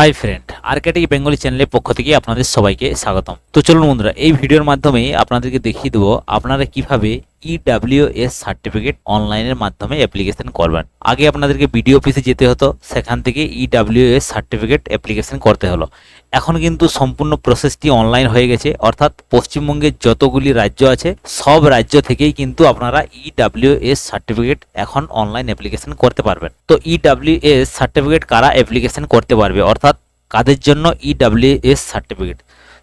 Hi friend Arctic Bengali চ্যানেলের পক্ষ থেকে আপনাদের সবাইকে স্বাগতম। তো চলুন বন্ধুরা, এই ভিডিওর মাধ্যমে আপনাদেরকে দেখিয়ে দেবো আপনারা কীভাবে ইডাব্লিউএস সার্টিফিকেট অনলাইনের মাধ্যমে অ্যাপ্লিকেশন করবেন। আগে আপনাদেরকে বিডিও অফিসে যেতে হতো, সেখান থেকে E ইডাব্লিউএস সার্টিফিকেট অ্যাপ্লিকেশন করতে হলো। এখন কিন্তু সম্পূর্ণ প্রসেসটি অনলাইন হয়ে গেছে, অর্থাৎ পশ্চিমবঙ্গের যতগুলি রাজ্য আছে, সব রাজ্য থেকেই কিন্তু আপনারা E ইডাব্লিউএস সার্টিফিকেট এখন অনলাইন অ্যাপ্লিকেশন করতে পারবেন। তো E ইডাব্লিউএস সার্টিফিকেট কারা অ্যাপ্লিকেশন করতে পারবে? অর্থাৎ কাদের জন্য E ইডাব্লিউএস সার্টিফিকেট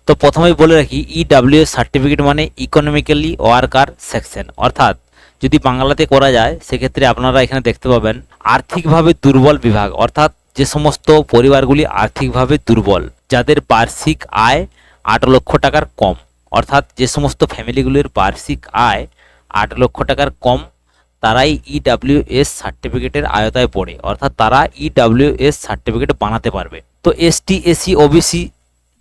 তো প্রথমেই বলে রাখি E ইডাব্লিউএস সার্টিফিকেট মানে ইকোনমিক্যালি ওয়ার্কার সেকশন অর্থাৎ যদি বাংলাতে করা যায়, সেক্ষেত্রে আপনারা এখানে দেখতে পাবেন, আর্থিকভাবে দুর্বল বিভাগ। অর্থাৎ যে সমস্ত পরিবারগুলি আর্থিকভাবে দুর্বল, যাদের বার্ষিক আয় আট লক্ষ টাকার কম। অর্থাৎ যে সমস্ত ফ্যামিলিগুলির বার্ষিক আয় আট লক্ষ টাকার কম, তারাই E ইডাব্লিউএস সার্টিফিকেটের আয়তায় পড়ে। অর্থাৎ তারা E ইডাব্লিউএস সার্টিফিকেট বানাতে পারবে। তো এসটি এসসি ওবিসি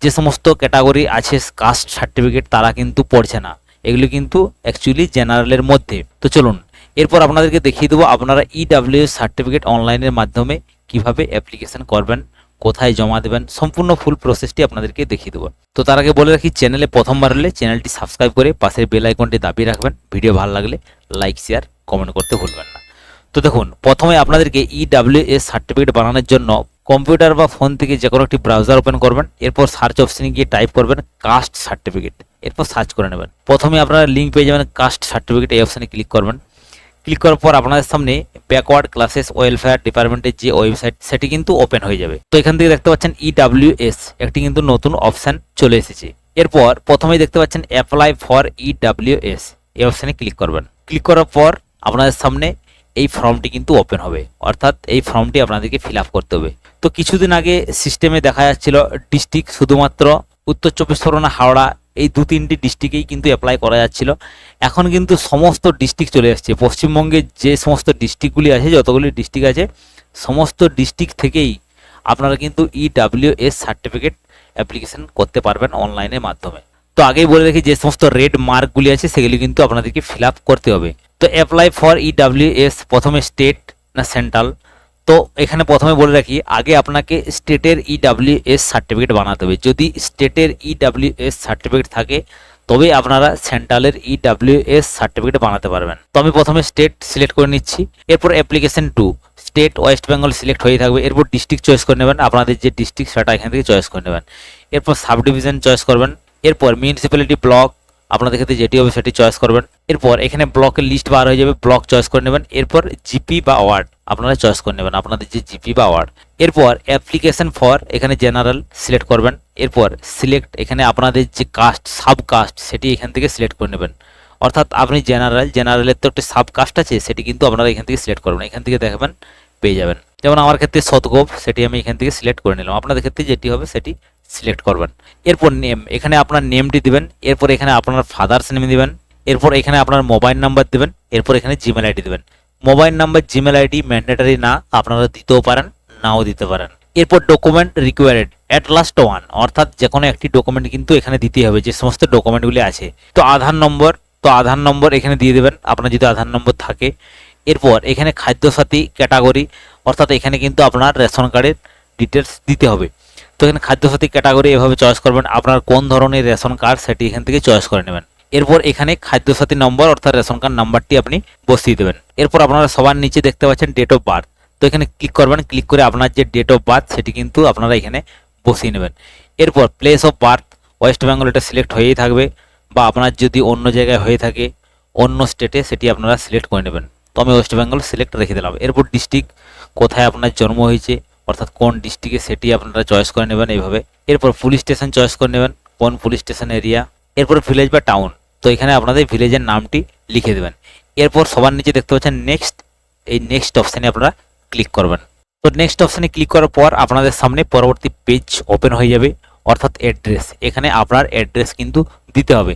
যে সমস্ত ক্যাটাগরি আছে কাস্ট সার্টিফিকেট তারা কিন্তু পড়ছে না। এগুলি কিন্তু অ্যাকচুয়ালি জেনারেলের মধ্যে। তো চলুন, এরপর আপনাদেরকে দেখিয়ে দেবো আপনারা ইডাব্লিউএস সার্টিফিকেট অনলাইনের মাধ্যমে কীভাবে অ্যাপ্লিকেশন করবেন, কোথায় জমা দেবেন, সম্পূর্ণ ফুল প্রসেসটি আপনাদেরকে দেখিয়ে দেবো। তো তার আগে বলে রাখি চ্যানেলে প্রথমবার হলে চ্যানেলটি সাবস্ক্রাইব করে পাশের বেল আইকনটি দাবিয়ে রাখবেন। ভিডিও ভালো লাগলে লাইক শেয়ার কমেন্ট করতে ভুলবেন না। তো দেখুন, প্রথমে আপনাদেরকে E ইডাব্লিউএস সার্টিফিকেট বানানোর জন্য কম্পিউটার বা ফোন থেকে যে কোনো একটি ব্রাউজার ওপেন করবেন, এরপর সার্চ অপশনে গিয়ে টাইপ করবেন কাস্ট সার্টিফিকেট এরপর সার্চ করে নেবেন। প্রথমে আপনারা লিঙ্ক পেয়ে যাবেন কাস্ট সার্টিফিকেট এই অপশানে ক্লিক করবেন। ক্লিক করার পর আপনাদের সামনে ব্যাকওয়ার্ড ক্লাসেস ওয়েলফেয়ার ডিপার্টমেন্টের যে ওয়েবসাইট সেটি কিন্তু ওপেন হয়ে যাবে। তো এখান থেকে দেখতে পাচ্ছেন E ইডাব্লিউএস একটি কিন্তু নতুন অপশান চলে এসেছে। এরপর প্রথমেই দেখতে পাচ্ছেন অ্যাপ্লাই ফর E ইডাব্লিউএস এই অপশানে ক্লিক করবেন। ক্লিক করার পর আপনাদের সামনে এই ফর্মটি কিন্তু ওপেন হবে। অর্থাৎ এই ফর্মটি আপনাদেরকে ফিল করতে হবে। তো কিছুদিন আগে সিস্টেমে দেখা যাচ্ছিল ডিস্ট্রিক্ট শুধুমাত্র উত্তর চব্বিশ পরগনা, হাওড়া এই দু তিনটি ডিস্ট্রিক্টেই কিন্তু অ্যাপ্লাই করা যাচ্ছিল। এখন কিন্তু সমস্ত ডিস্ট্রিক্ট চলে আসছে পশ্চিমবঙ্গের যে সমস্ত ডিস্ট্রিক্টগুলি আছে, যতগুলি ডিস্ট্রিক্ট আছে, সমস্ত ডিস্ট্রিক্ট থেকেই আপনারা কিন্তু E ইডাব্লিউএস সার্টিফিকেট অ্যাপ্লিকেশন করতে পারবেন অনলাইনের মাধ্যমে। তো আগেই বলে রাখি যে সমস্ত রেড মার্কগুলি আছে, সেগুলি কিন্তু আপনাদেরকে ফিল করতে হবে। তো অ্যাপ্লাই ফর E ইডাব্লিউএস প্রথমে স্টেট না সেন্ট্রাল তো এখানে প্রথমে বলে রাখি, আগে আপনাকে স্টেটের E ইডাব্লিউএস সার্টিফিকেট বানাতে হবে। যদি স্টেটের E ইডাব্লিউএস সার্টিফিকেট থাকে তবে আপনারা সেন্ট্রালের ইডাব্লিউএস সার্টিফিকেট বানাতে পারবেন। তো আমি প্রথমে স্টেট সিলেক্ট করে নিচ্ছি, এরপর application to state West Bengal select হয়ে থাকবে। এরপর ডিস্ট্রিক্ট চয়েস করে নেবেন, আপনাদের যে ডিস্ট্রিক্ট সেটা এখান থেকে চয়েস করে নেবেন। এরপর সাব ডিভিশন চয়েস করবেন, এরপর মিউনিসিপ্যালিটি ব্লক আপনাদের ক্ষেত্রে যেটি হবে সেটি চয়েস করবেন। এরপর এখানে ব্লকের লিস্ট বার হয়ে যাবে ব্লক চয়েস করে নেবেন। এরপর জিপি বা ওয়ার্ড আপনারা চয়েস করে নেবেন, আপনাদের যে জিপি বা ওয়ার্ড এরপর অ্যাপ্লিকেশন ফর এখানে জেনারেল সিলেক্ট করবেন। এরপর সিলেক্ট এখানে আপনাদের যে কাস্ট সাব কাস্ট সেটি এখান থেকে সিলেক্ট করে নেবেন। অর্থাৎ আপনি জেনারেল জেনারেলের তো একটা সাব কাস্ট আছে, সেটি কিন্তু আপনারা এখান থেকে সিলেক্ট করবেন, এখান থেকে দেখবেন, পেয়ে যাবেন। যেমন আমার ক্ষেত্রে শতগোপ সেটি আমি এখান থেকে সিলেক্ট করে নিলাম। আপনাদের ক্ষেত্রে যেটি হবে সেটি সিলেক্ট করবেন। এরপর নেম এখানে আপনার নেমটি দিবেন, এরপর এখানে আপনার ফাদার্স নেম দিবেন, এরপর এখানে আপনার মোবাইল নাম্বার দিবেন, এরপর এখানে জিমেল আইডি দিবেন। Mobile number Gmail ID mandatory না, আপনারা দিতেও পারেন, নাও দিতে পারেন। এরপর document required at last one অর্থাৎ যে কোনো একটি ডকুমেন্ট কিন্তু এখানে দিতে হবে, যে সমস্ত ডকুমেন্টগুলি আছে। তো আধার নম্বর তো আধার নম্বর এখানে দিয়ে দেবেন, আপনার যদি আধার নম্বর থাকে। এরপর এখানে খাদ্যসাথী ক্যাটাগরি অর্থাৎ এখানে কিন্তু আপনার রেশন কার্ডের ডিটেলস দিতে হবে। তো এখানে খাদ্যসাথী ক্যাটাগরি এভাবে চয়েস করবেন। আপনার কোন ধরনের রেশন কার্ড সেটি এখান থেকে চয়েস করে নেবেন। এরপর এখানে খাদ্যসাথী নম্বর অর্থাৎ রেশন কার্ড নাম্বারটি আপনি বসিয়ে দেবেন। এরপর আপনারা সবার নিচে দেখতে পাচ্ছেন ডেট অফ বার্থ তো এখানে ক্লিক করবেন ক্লিক করে আপনার যে ডেট অফ বার্থ সেটি কিন্তু আপনারা এখানে বসিয়ে নেবেন। এরপর place of birth West Bengal এটা সিলেক্ট হয়েই থাকবে বা আপনার যদি অন্য জায়গায় হয়ে থাকে, অন্য স্টেটে সেটি আপনারা সিলেক্ট করে নেবেন। তো আমি ওয়েস্ট বেঙ্গল সিলেক্ট রেখে দিলাম। এরপর ডিস্ট্রিক্ট কোথায় আপনার জন্ম হয়েছে অর্থাৎ কোন ডিস্ট্রিক্টে সেটি আপনারা চয়েস করে নেবেন এইভাবে। এরপর পুলিশ স্টেশন চয়েস করে নেবেন, কোন পুলিশ স্টেশন এরিয়া। এরপর ভিলেজ বা টাউন। তো এখানে আপনাদের ভিলেজের নামটি লিখে দেবেন। এরপর সবার নিচে দেখতে পাচ্ছেন নেক্সট। এই নেক্সট অপশানে আপনারা ক্লিক করবেন। তো নেক্সট অপশানে ক্লিক করার পর আপনাদের সামনে পরবর্তী পেজ ওপেন হয়ে যাবে, অর্থাৎ অ্যাড্রেস। এখানে আপনার অ্যাড্রেস কিন্তু দিতে হবে।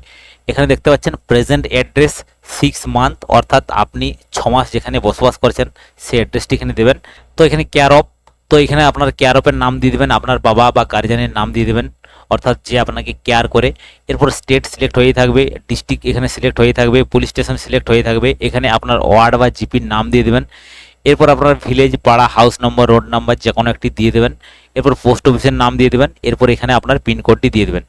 এখানে দেখতে পাচ্ছেন প্রেজেন্ট অ্যাড্রেস সিক্স মান্থ অর্থাৎ আপনি ছ মাস যেখানে বসবাস করছেন, সেই অ্যাড্রেসটি এখানে দেবেন। তো এখানে কেয়ার অফ তো এখানে আপনার কেয়ার অফের নাম দিয়ে দেবেন, আপনার বাবা বা গার্জিয়ানের নাম দিয়ে দেবেন। অর্থাৎ যে আপনাকে কেয়ার করে, এরপর স্টেট সিলেক্ট হয়ে থাকবে ডিস্ট্রিক্ট এখানে সিলেক্ট হয়ে থাকবে পুলিশ স্টেশন সিলেক্ট হয়ে থাকবে, এখানে আপনার ওয়ার্ড বা জিপির নাম দিয়ে দেবেন। এরপর আপনার ভিলেজ পাড়া হাউস নম্বর রোড নাম্বার যে কোনো একটি দিয়ে দেবেন। এরপর পোস্ট অফিসের নাম দিয়ে দেবেন। এরপর এখানে আপনার পিনকোডটি দিয়ে দেবেন।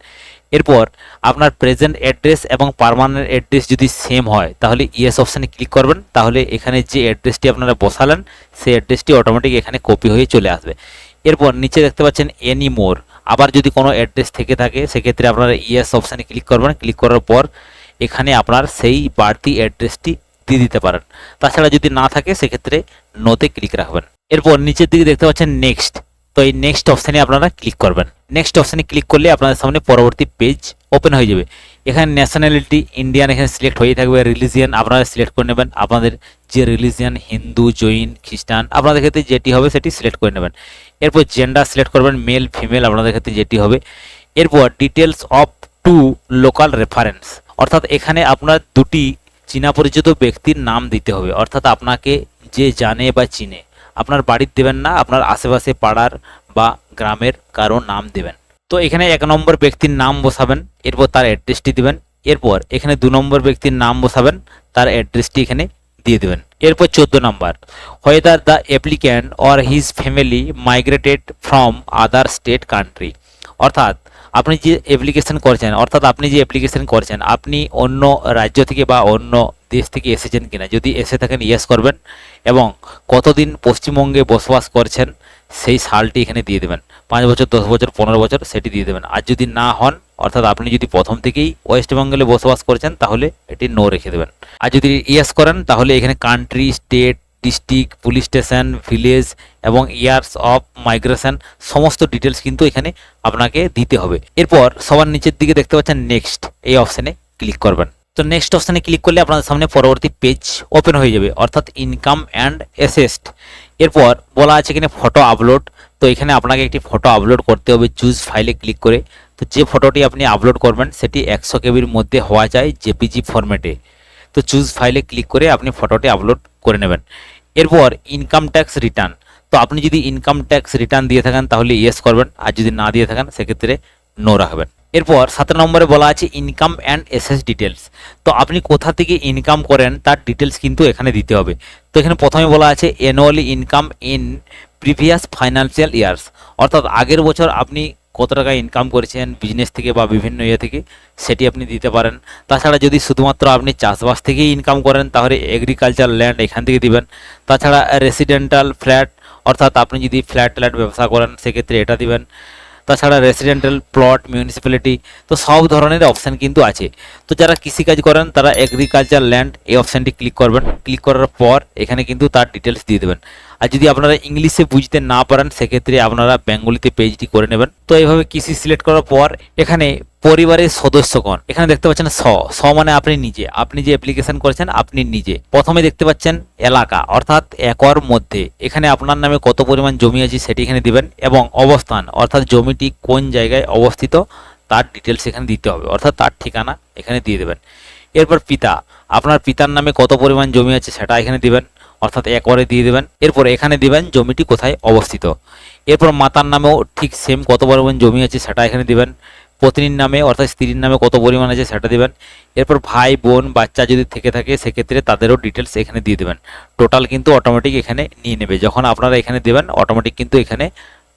এরপর আপনার প্রেজেন্ট অ্যাড্রেস এবং পারমানেন্ট অ্যাড্রেস যদি সেম হয়, তাহলে ইয়েস অপশানে ক্লিক করবেন। তাহলে এখানে যে অ্যাড্রেসটি আপনারা বসালেন, সেই অ্যাড্রেসটি অটোমেটিক এখানে কপি হয়ে চলে আসবে। এরপর নিচে দেখতে পাচ্ছেন এনি মোর আবার যদি কোনো অ্যাড্রেস থেকে থাকে, সেক্ষেত্রে আপনারা ইয়েস অপশানে ক্লিক করবেন। ক্লিক করার পর এখানে আপনার সেই বাড়তি অ্যাড্রেসটি দিয়ে দিতে পারেন। তাছাড়া যদি না থাকে, সেক্ষেত্রে নোতে ক্লিক রাখবেন। এরপর নিচের দিকে দেখতে পাচ্ছেন নেক্সট তো এই নেক্সট অপশানে আপনারা ক্লিক করবেন। নেক্সট অপশানে ক্লিক করলে আপনাদের সামনে পরবর্তী পেজ ওপেন হয়ে যাবে। এখানে ন্যাশনালিটি ইন্ডিয়ান এখানে সিলেক্ট হয়ে থাকবে রিলিজিয়ান আপনারা সিলেক্ট করে নেবেন। আপনাদের যে রিলিজিয়ান হিন্দু জৈন খ্রিস্টান আপনাদের ক্ষেত্রে যেটি হবে সেটি সিলেক্ট করে নেবেন। এরপর জেন্ডার সিলেক্ট করবেন মেল ফিমেল আপনাদের ক্ষেত্রে যেটি হবে। এরপর details of two local reference অর্থাৎ এখানে আপনার দুটি চীনা পরিচিত ব্যক্তির নাম দিতে হবে। অর্থাৎ আপনাকে যে জানে বা চিনে। আপনার বাড়ির দেবেন না, আপনার আশেপাশে পাড়ার বা গ্রামের কারও নাম দেবেন। তো এখানে এক নম্বর ব্যক্তির নাম বসাবেন, এরপর তার অ্যাড্রেসটি দেবেন, এরপর এখানে দু নম্বর ব্যক্তির নাম বসাবেন, তার অ্যাড্রেসটি এখানে দিয়ে দেবেন। এরপর চোদ্দ number whether the applicant or his family migrated from other state country অর্থাৎ আপনি যে অ্যাপ্লিকেশন করছেন, অর্থাৎ আপনি যে অ্যাপ্লিকেশন করছেন, আপনি অন্য রাজ্য থেকে বা অন্য দেশ থেকে এসেছেন কিনা, যদি এসে থাকেন ইয়েস করবেন এবং কতদিন পশ্চিমবঙ্গে বসবাস করছেন, সেই সালটি এখানে দিয়ে দেবেন। পাঁচ বছর, দশ বছর, পনেরো বছর, সেটি দিয়ে দেবেন। আর যদি না হন, অর্থাৎ আপনি যদি প্রথম থেকেই ওয়েস্ট বেঙ্গলে বসবাস করছেন, তাহলে এটি নো রেখে দেবেন। আর যদি ইয়েস করেন, তাহলে এখানে country state district, police station, village এবং ইয়ার্স অফ মাইগ্রেশন সমস্ত ডিটেলস কিন্তু এখানে আপনাকে দিতে হবে। এরপর সবার নিচের দিকে দেখতে পাচ্ছেন নেক্সট, এই অপশানে ক্লিক করবেন। তো নেক্সট অপশানে ক্লিক করলে আপনাদের সামনে পরবর্তী পেজ ওপেন হয়ে যাবে, অর্থাৎ ইনকাম অ্যান্ড অ্যাসেস্ট। এরপর বলা আছে এখানে ফটো আপলোড, তো এখানে আপনাকে একটি ফটো আপলোড করতে হবে, চুজ ফাইলে ক্লিক করে। তো যে ফটোটি আপনি আপলোড করবেন, সেটি একশো কেবির মধ্যে হওয়া যায় জেপিজি ফরম্যাটে। তো চুজ ফাইলে ক্লিক করে আপনি ফটোটি আপলোড করে নেবেন। এরপর ইনকাম ট্যাক্স রিটার্ন তো আপনি যদি ইনকাম ট্যাক্স রিটার্ন দিয়ে থাকেন, তাহলে ইয়েস করবেন। আর যদি না দিয়ে থাকেন, সেক্ষেত্রে নো রাখবেন। এরপর সাত নম্বরে বলা আছে ইনকাম অ্যান্ড এসএস ডিটেলস তো আপনি কোথা থেকে ইনকাম করেন, তার ডিটেলস কিন্তু এখানে দিতে হবে। তো এখানে প্রথমে বলা আছে annually income in previous financial years অর্থাৎ আগের বছর আপনি কত টাকা ইনকাম করেছেন বিজনেস থেকে বা বিভিন্ন ইয়ে থেকে, সেটি আপনি দিতে পারেন। তাছাড়া যদি শুধুমাত্র আপনি চাষবাস থেকেই ইনকাম করেন, তাহলে এগ্রিকালচার ল্যান্ড এখান থেকে দিবেন। তাছাড়া রেসিডেন্টাল ফ্ল্যাট অর্থাৎ আপনি যদি ফ্ল্যাট ট্ল্যাট ব্যবসা করেন, সেক্ষেত্রে এটা দিবেন। তাছাড়া রেসিডেন্টাল প্লট মিউনিসিপ্যালিটি তো সব ধরনের অপশান কিন্তু আছে। তো যারা কৃষিকাজ করেন, তারা এগ্রিকালচার ল্যান্ড এই অপশানটি ক্লিক করবেন। ক্লিক করার পর এখানে কিন্তু তার ডিটেলস দিয়ে দেবেন। আর যদি আপনারা ইংলিশে বুঝতে না পারেন, সেক্ষেত্রে আপনারা বেঙ্গলিতে পেজটি করে নেবেন। তো এইভাবে কৃষি সিলেক্ট করার পর এখানে পরিবারের সদস্যগণ। এখানে দেখতে পাচ্ছেন স। স মানে আপনি নিজে। আপনি যে অ্যাপ্লিকেশন করেছেন, আপনি নিজে। প্রথমে দেখতে পাচ্ছেন এলাকা, অর্থাৎ একর মধ্যে। এখানে আপনার নামে কত পরিমাণ জমি আছে সেটি এখানে দিবেন এবং অবস্থান, অর্থাৎ জমিটি কোন জায়গায় অবস্থিত তার ডিটেলস এখানে দিতে হবে, অর্থাৎ তার ঠিকানা এখানে দিয়ে দেবেন। এরপর পিতা, আপনার পিতার নামে কত পরিমাণ জমি আছে সেটা এখানে দিবেন, অর্থাৎ একরে দিয়ে দেবেন। এরপর এখানে দিবেন জমিটি কোথায় অবস্থিত। এরপর মাতার নামেও ঠিক সেম কত পরিমাণ জমি আছে সেটা এখানে দিবেন। পত্নীর নামে, অর্থাৎ স্ত্রীর নামে কত পরিমাণ আছে সেটা দিবেন। এরপর ভাই, বোন, বাচ্চা যদি থেকে থাকে, সেক্ষেত্রে তাদেরও ডিটেলস এখানে দিয়ে দেবেন। টোটাল কিন্তু অটোমেটিক এখানে নিয়ে নেবে। যখন আপনারা এখানে দেবেন অটোমেটিক কিন্তু এখানে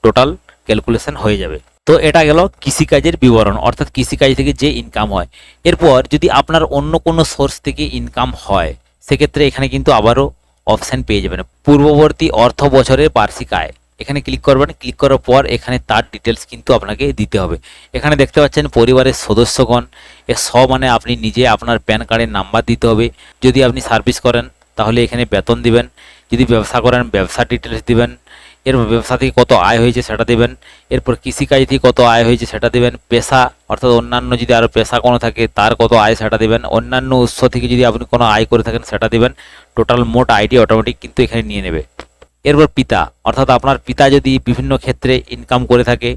টোটাল ক্যালকুলেশন হয়ে যাবে। তো এটা গেল কৃষিকাজের বিবরণ, অর্থাৎ কৃষিকাজ থেকে যে ইনকাম হয়। এরপর যদি আপনার অন্য কোনো সোর্স থেকে ইনকাম হয়, সেক্ষেত্রে এখানে কিন্তু আবারও অপশান পেয়ে যাবেন। পূর্ববর্তী অর্থ বছরের বার্ষিক আয়। এখানে ক্লিক করবেন ক্লিক করার পর এখানে তার ডিটেলস কিন্তু আপনাকে দিতে হবে। এখানে দেখতে পাচ্ছেন পরিবারের সদস্যগণ, এ স মানে আপনি নিজে আপনার প্যান কার্ডের নাম্বার দিতে হবে। যদি আপনি সার্ভিস করেন, তাহলে এখানে বেতন দিবেন। যদি ব্যবসা করেন ব্যবসা ডিটেলস দিবেন। এরপর ব্যবসা থেকে কত আয় হয়েছে সেটা দেবেন। এরপর কৃষিকাজ থেকে কত আয় হয়েছে সেটা দেবেন। পেশা, অর্থাৎ অন্যান্য যদি আরও পেশা কোনো থাকে, তার কত আয় সেটা দেবেন। অন্যান্য উৎস থেকে যদি আপনি কোনো আয় করে থাকেন, সেটা দেবেন। টোটাল মোট আইডি অটোমেটিক কিন্তু এখানে নিয়ে নেবে। এরপর পিতা। অর্থাৎ আপনার পিতা যদি বিভিন্ন ক্ষেত্রে ইনকাম করে থাকে,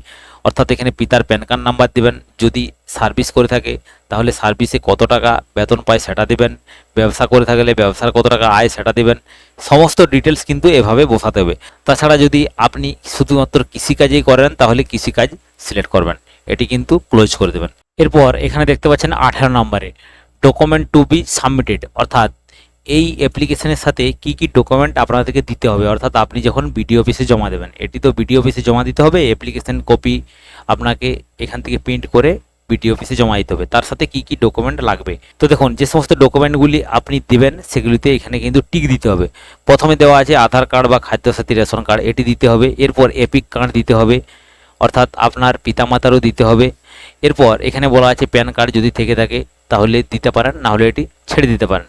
অর্থাৎ এখানে পিতার প্যান কার্ড নাম্বার দিবেন, যদি সার্ভিস করে থাকে, তাহলে সার্ভিসে কত টাকা বেতন পায় সেটা দিবেন, ব্যবসা করে থাকলে ব্যবসার কত টাকা আয় সেটা দিবেন, সমস্ত ডিটেলস কিন্তু এভাবে বসাতে হবে। তাছাড়া যদি আপনি শুধুমাত্র কৃষিকাজেই করেন, তাহলে কৃষিকাজ সিলেক্ট করবেন। এটি কিন্তু ক্লোজ করে দেবেন। এরপর এখানে দেখতে পাচ্ছেন আঠারো নম্বরে ডকুমেন্ট টু বি সাবমিটেড অর্থাৎ এই অ্যাপ্লিকেশনের সাথে কি কি ডকুমেন্ট আপনাদেরকে দিতে হবে? অর্থাৎ আপনি যখন বিডিও অফিসে জমা দেবেন, এটি তো বিডিও অফিসে জমা দিতে হবে অ্যাপ্লিকেশন কপি আপনাকে এখান থেকে প্রিন্ট করে বিডিও অফিসে জমা দিতে হবে। তার সাথে কি কি ডকুমেন্ট লাগবে? তো দেখুন, যে সমস্ত ডকুমেন্টগুলি আপনি দেবেন, সেগুলিতে এখানে কিন্তু টিক দিতে হবে। প্রথমে দেওয়া আছে আধার কার্ড বা খাদ্যসাথী রেশন কার্ড, এটি দিতে হবে। এরপর এপিক কার্ড দিতে হবে, অর্থাৎ আপনার পিতামাতারও দিতে হবে। এরপর এখানে বলা আছে প্যান কার্ড যদি থেকে থাকে, তাহলে দিতে পারেন, না হলে এটি ছেড়ে দিতে পারেন।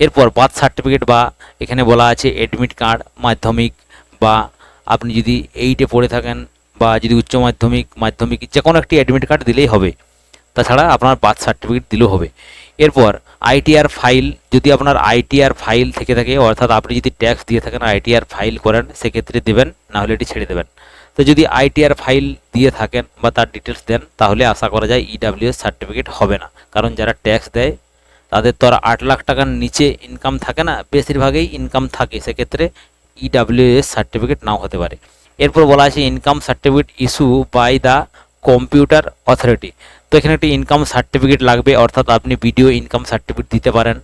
এরপর বার্থ সার্টিফিকেট বা এখানে বলা আছে অ্যাডমিট কার্ড মাধ্যমিক বা আপনি যদি এইটে পড়ে থাকেন বা যদি উচ্চ মাধ্যমিক মাধ্যমিক যে কোনো একটি অ্যাডমিট কার্ড দিলেই হবে। তাছাড়া আপনার বার্থ সার্টিফিকেট দিলেও হবে। এরপর আইটিআর ফাইল যদি আপনার আইটিআর ফাইল থেকে থাকে, অর্থাৎ আপনি যদি ট্যাক্স দিয়ে থাকেন আইটিআর ফাইল করেন, সেক্ষেত্রে দেবেন, না হলে এটি ছেড়ে দেবেন। তো যদি আইটিআর ফাইল দিয়ে থাকেন বা তার ডিটেলস দেন, তাহলে আশা করা যায় ইডাব্লিউএস সার্টিফিকেট হবে না। কারণ যারা ট্যাক্স দেয় তাদের তো আর আট লাখ টাকার নিচে ইনকাম থাকে না, বেশিরভাগই ইনকাম থাকে। সেক্ষেত্রে ইডাব্লিউএস সার্টিফিকেট নাও হতে পারে। এরপর বলা আছে income certificate issue by the computer authority তো এখানে একটি ইনকাম সার্টিফিকেট লাগবে, অর্থাৎ আপনি ভিডিও ইনকাম সার্টিফিকেট দিতে পারেন।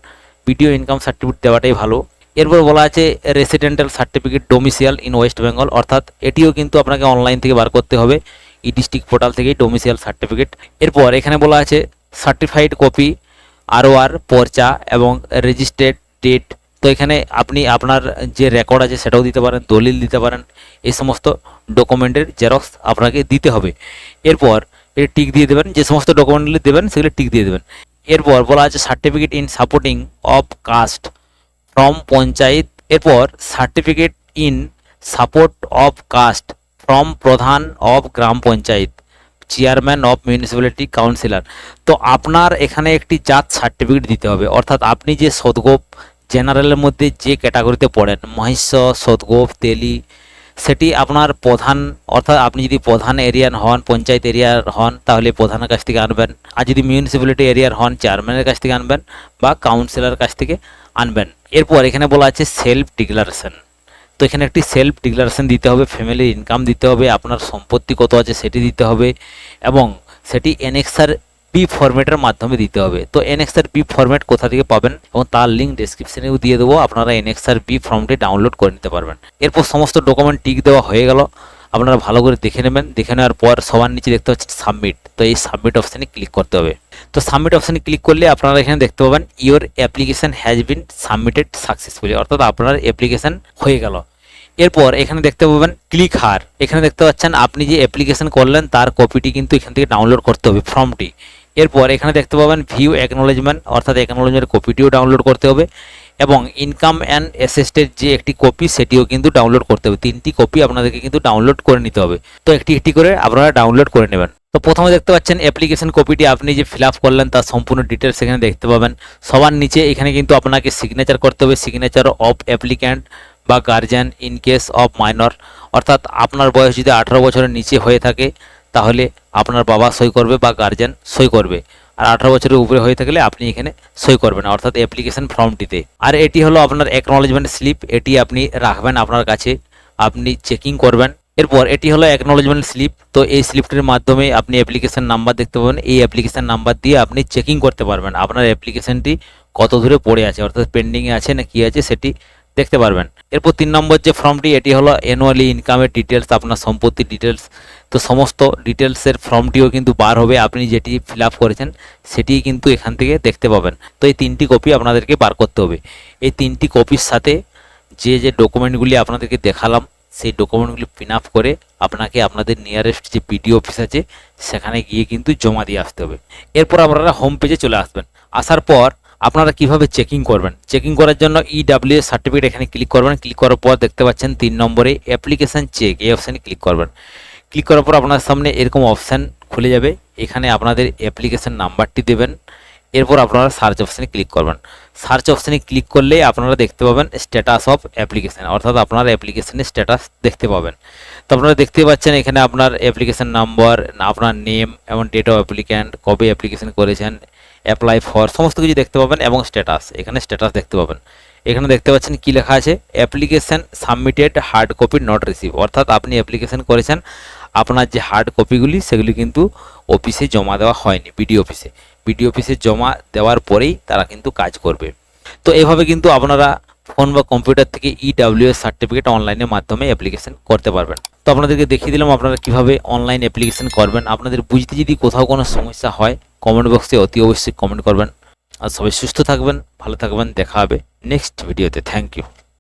ভিডিও ইনকাম সার্টিফিকেট দেওয়াটাই ভালো। এরপর বলা আছে residential certificate domicile in West Bengal অর্থাৎ এটিও কিন্তু আপনাকে অনলাইন থেকে বার করতে হবে। ই ডিস্ট্রিক্ট পোর্টাল থেকেই ডোমিসিয়াল সার্টিফিকেট এরপর এখানে বলা আছে সার্টিফাইড কপি আরওআর পর্চা এবং রেজিস্ট্রেড ডেট তো এখানে আপনি আপনার যে রেকর্ড আছে সেটাও দিতে পারেন, দলিল দিতে পারেন, এই সমস্ত ডকুমেন্টের জেরক্স আপনাকে দিতে হবে। এরপর এর টিক দিয়ে দেবেন, যে সমস্ত ডকুমেন্টগুলি দেবেন, সেগুলো টিক দিয়ে দেবেন। এরপর বলা আছে certificate in supporting of caste from panchayat. এরপর certificate in support of caste from pradhan of gram panchayat. Chairman of municipality councillor তো আপনার এখানে একটি জাত সার্টিফিকেট দিতে হবে। অর্থাৎ আপনি যে সদগোপ জেনারেলের মধ্যে যে ক্যাটাগরিতে পড়েন, মহিষ্য, সদগোপ, তেলি, সেটি আপনার প্রধান, অর্থাৎ আপনি যদি প্রধান এরিয়ার হন, পঞ্চায়েত এরিয়ার হন, তাহলে প্রধানের কাছ থেকে আনবেন। আর যদি মিউনিসিপ্যালিটি এরিয়ার হন চেয়ারম্যানের কাছ থেকে আনবেন বা কাউন্সিলর কাছ থেকে আনবেন। এরপর এখানে বলা আছে সেলফ ডিক্লারেশন তো এখানে একটি সেলফ ডিক্লারেশন দিতে হবে ফ্যামিলির ইনকাম দিতে হবে, আপনার সম্পত্তি কত আছে সেটি দিতে হবে এবং সেটি এনএক্সার বি ফরম্যাটের মাধ্যমে দিতে হবে। তো এনএক্সার বি ফরম্যাট কোথা থেকে পাবেন এবং তার লিঙ্ক ডেসক্রিপশনেও দিয়ে দেবো, আপনারা এনএক্সার বি ফর্মটি ডাউনলোড করে নিতে পারবেন। এরপর সমস্ত ডকুমেন্ট টিক দেওয়া হয়ে গেল, আপনারা ভালো করে দেখে নেবেন। দেখে নেওয়ার পর সবার নিচে দেখতে পাচ্ছেন সাবমিট তো এই সাবমিট অপশানে ক্লিক করতে হবে। তো সাবমিট অপশানে ক্লিক করলে আপনারা এখানে দেখতে পাবেন your application has been submitted successfully অর্থাৎ আপনার অ্যাপ্লিকেশন হয়ে গেল। এরপর এখানে দেখতে পাবেন ক্লিক হার। এখানে দেখতে পাচ্ছেন আপনি যে অ্যাপ্লিকেশন করলেন, তার কপিটি কিন্তু এখান থেকে ডাউনলোড করতে হবে ফর্মটি এরপর এখানে দেখতে পাবেন ভিউ অ্যাকনোলেজমেন্ট অর্থাৎ অ্যাকনোলেজমেন্টের কপিটিও ডাউনলোড করতে হবে এবং ইনকাম অ্যান্ড অ্যাসেস্টের যে একটি কপি সেটিও কিন্তু ডাউনলোড করতে হবে। তিনটি কপি আপনাদেরকে কিন্তু ডাউনলোড করে নিতে হবে। তো একটি একটি করে আপনারা ডাউনলোড করে নেবেন। তো প্রথমে দেখতে পাচ্ছেন অ্যাপ্লিকেশন কপিটি আপনি যে ফিল করলেন, তার সম্পূর্ণ ডিটেলস এখানে দেখতে পাবেন। সবার নিচে এখানে কিন্তু আপনাকে সিগনেচার করতে হবে সিগনেচার অফ অ্যাপ্লিক্যান্ট বা guardian in case of minor অর্থাৎ আপনার বয়স যদি আঠারো বছরের নিচে হয়ে থাকে, তাহলে আপনার বাবা সই করবে বা গার্জিয়ান সই করবে। আর আঠারো বছরের উপরে হয়ে থাকলে আপনি এখানে সই করবেন অর্থাৎ অ্যাপ্লিকেশন ফর্মটিতে আর এটি হলো আপনার অ্যাকনোলেজমেন্ট স্লিপ এটি আপনি রাখবেন আপনার কাছে, আপনি চেকিং করবেন। এরপর এটি হলো অ্যাকনোলেজমেন্ট স্লিপ তো এই স্লিপটির মাধ্যমে আপনি অ্যাপ্লিকেশন নাম্বার দেখতে পাবেন। এই অ্যাপ্লিকেশন নাম্বার দিয়ে আপনি চেকিং করতে পারবেন, আপনার অ্যাপ্লিকেশনটি কত দূরে পড়ে আছে, অর্থাৎ পেন্ডিংয়ে আছে না কি আছে, সেটি দেখতে পারবেন। এরপর তিন নম্বর যে ফর্মটি, এটি হলো অ্যানুয়ালি ইনকামের ডিটেলস আপনার সম্পত্তির ডিটেলস তো সমস্ত ডিটেলসের ফর্মটিও কিন্তু বার হবে, আপনি যেটি ফিল করেছেন সেটি কিন্তু এখান থেকে দেখতে পাবেন। তো এই তিনটি কপি আপনাদেরকে বার করতে হবে। এই তিনটি কপির সাথে যে যে ডকুমেন্টগুলি আপনাদেরকে দেখালাম, সেই ডকুমেন্টগুলি পিন আপ করে আপনাকে আপনাদের নিয়ারেস্ট যে বিডিও অফিস আছে, সেখানে গিয়ে কিন্তু জমা দিয়ে আসতে হবে। এরপর আপনারা হোম পেজে চলে আসবেন। আসার পর আপনারা কীভাবে চেকিং করবেন? চেকিং করার জন্য ইডাব্লিউ সার্টিফিকেট এখানে ক্লিক করবেন। ক্লিক করার পর দেখতে পাচ্ছেন তিন নম্বরে অ্যাপ্লিকেশন চেক এই অপশানে ক্লিক করবেন। ক্লিক করার পর আপনার সামনে এরকম অপশান খুলে যাবে। এখানে আপনাদের অ্যাপ্লিকেশন নাম্বারটি দেবেন। এরপর আপনারা সার্চ অপশানে ক্লিক করবেন। সার্চ অপশানে ক্লিক করলে আপনারা দেখতে পাবেন স্ট্যাটাস অফ অ্যাপ্লিকেশন অর্থাৎ আপনার অ্যাপ্লিকেশনের স্ট্যাটাস দেখতে পাবেন। তো আপনারা দেখতে পাচ্ছেন এখানে আপনার অ্যাপ্লিকেশান নাম্বার আপনার নেম এবং ডেট অফ অ্যাপ্লিক্যান্ট কবে অ্যাপ্লিকেশন করেছেন অ্যাপ্লাই ফর সমস্ত কিছু দেখতে পাবেন এবং স্ট্যাটাস এখানে স্ট্যাটাস দেখতে পাবেন। এখানে দেখতে পাচ্ছেন কি লেখা আছে? Application submitted hard copy not receive অর্থাৎ আপনি অ্যাপ্লিকেশন করেছেন, আপনার যে হার্ড কপিগুলি সেগুলি কিন্তু অফিসে জমা দেওয়া হয়নি বিডিও অফিসে বিডিও অফিসে জমা দেওয়ার পরেই তারা কিন্তু কাজ করবে। তো এভাবে কিন্তু আপনারা ফোন বা কম্পিউটার থেকে ইডাব্লিউএস সার্টিফিকেট অনলাইনের মাধ্যমে অ্যাপ্লিকেশন করতে পারবেন। তো আপনাদেরকে দেখিয়ে দিলাম আপনারা কীভাবে অনলাইন অ্যাপ্লিকেশন করবেন। আপনাদের বুঝতে যদি কোথাও কোনো সমস্যা হয় কমেন্ট বক্সে অতি অবশ্যই কমেন্ট করবেন। আর সবাই সুস্থ থাকবেন, ভালো থাকবেন, দেখা হবে নেক্সট ভিডিওতে থ্যাংক ইউ